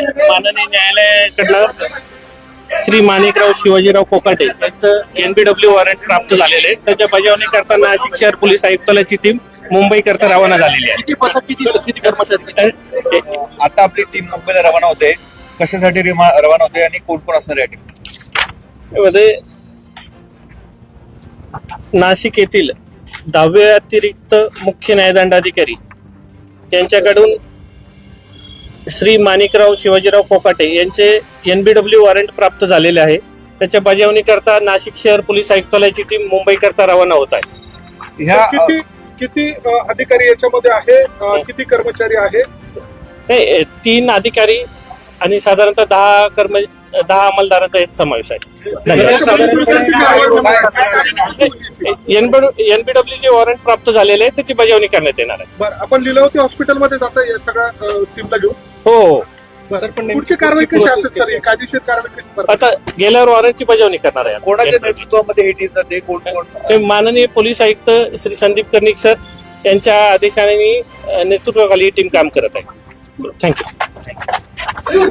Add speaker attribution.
Speaker 1: माननीय न्यायालयाकडनं श्री माणिकराव शिवाजीराव कोकाटे यांचं NBW warrant प्राप्त झालेले आहे. त्याच्या बजावणी करताना नाशिक शहर पोलीस आयुक्तालयाची टीम मुंबई करता रवाना झालेली
Speaker 2: किती पथक किती किती कर्मचारी
Speaker 1: आहे
Speaker 3: आता आपली टीम मुंबईला रवाना होते. कशासाठी रिमा- रवाना होते आणि कोण कोण असणार आहे
Speaker 1: टीममध्ये? नाशिक येथील दहावे अतिरिक्त मुख्य न्यायदंडाधिकारी त्यांच्याकडून श्री माणिकराव शिवाजीराव कोकाटे यांचे एनबीडब्ल्यू वॉरंट प्राप्त झालेले आहे. त्याच्या बजावणी करता नाशिक शहर पोलीस आयुक्तालयाची टीम मुंबई करता रवाना होत आहे.
Speaker 3: ह्या
Speaker 4: किती किती अधिकारी याच्यामध्ये आहे? अ, किती कर्मचारी आहे?
Speaker 1: हे तीन अधिकारी आणि साधारणतः दहा कर्म दहा अंमलदारांचा एक समावेश आहे. एनबीडब्ल्यू वॉरंट प्राप्त झालेले आहे त्याची बजावणी करण्यात येणार आहे.
Speaker 4: बरं आपण लिलावती हॉस्पिटलमध्ये जाता या सगळ्या अ, टीमला घेऊन?
Speaker 1: हो. हो
Speaker 4: बरं. पुढची कारवाई कशी असेल सर? ही कायदेशीर कारवाई कशी करतात?
Speaker 1: आता गेल्यावर वॉरंटची बजावणी करणार आहे.
Speaker 3: कोणाच्या नेतृत्वामध्ये ही टीम जाते? कोण कोण?
Speaker 1: ते माननीय पोलीस आयुक्त श्री संदीप कर्णिक सर यांच्या आदेशाने अ, नेतृत्वाखाली ही टीम काम करत आहे. थँक्यू